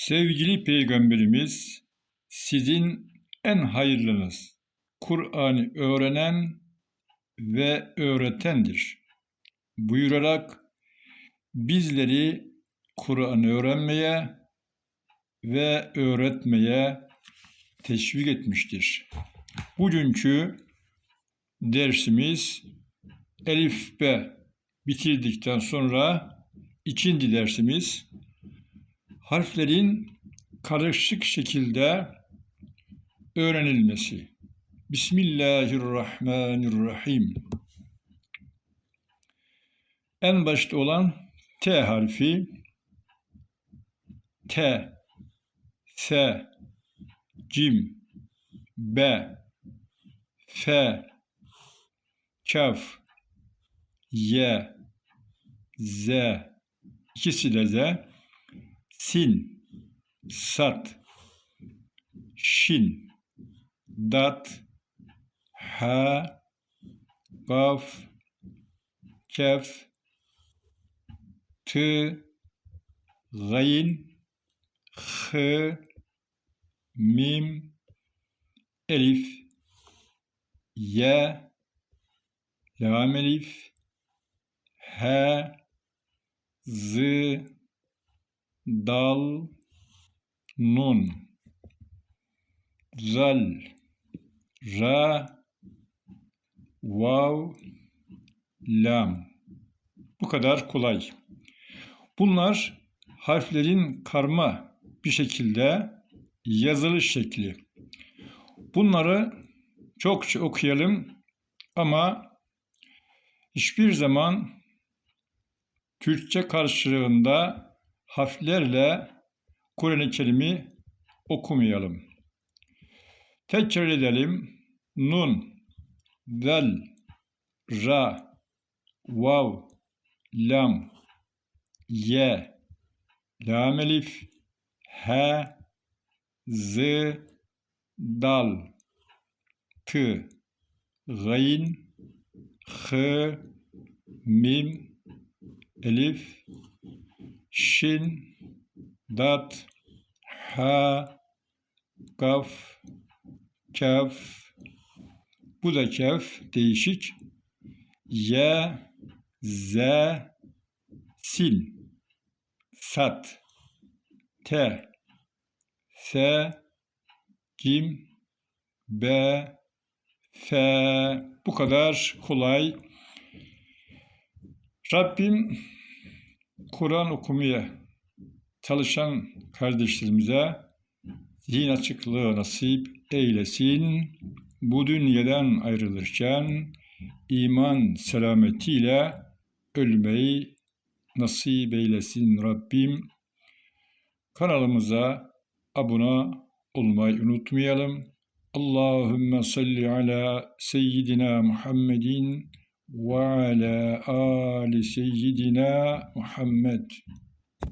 Sevgili Peygamberimiz sizin en hayırlınız, Kur'an'ı öğrenen ve öğretendir. Buyurarak bizleri Kur'an'ı öğrenmeye ve öğretmeye teşvik etmiştir. Bugünkü dersimiz Elif B bitirdikten sonra ikinci dersimiz harflerin karışık şekilde öğrenilmesi. Bismillahirrahmanirrahim. En başta olan T harfi T, S, Cim, B, F, Kaf, Y, Z, ikisi de Z, Sin, Sat, Şin, Dat, Ha, Gaf, Kef, T, Gayin, H, Mim, Elif, Y, Lam Elif, H, Z, Dal, Nun, Zal, Ra, Vav, Lam. Bu kadar kolay. Bunlar harflerin karma bir şekilde yazılış şekli. Bunları çokça okuyalım ama hiçbir zaman Türkçe karşılığında harflerle Kur'an-ı Kerim'i okumayalım. Tekrar edelim. Nun, zel, ra, vav, lam, ye, lam elif, he, z, dal, t, gayn, h, mim, elif, şin, dat, ha, kaf, kaf, bu da kaf, değişik, ye, z, sin, sat, te, se, cim, be, fe, bu kadar kolay. Rabbim Kur'an okumaya çalışan kardeşlerimize zihin açıklığı nasip eylesin. Bu dünyadan ayrılırken iman selametiyle ölmeyi nasip eylesin Rabbim. Kanalımıza abone olmayı unutmayalım. Allahümme salli ala seyyidina Muhammedin ve ala ali seyyidina Muhammed.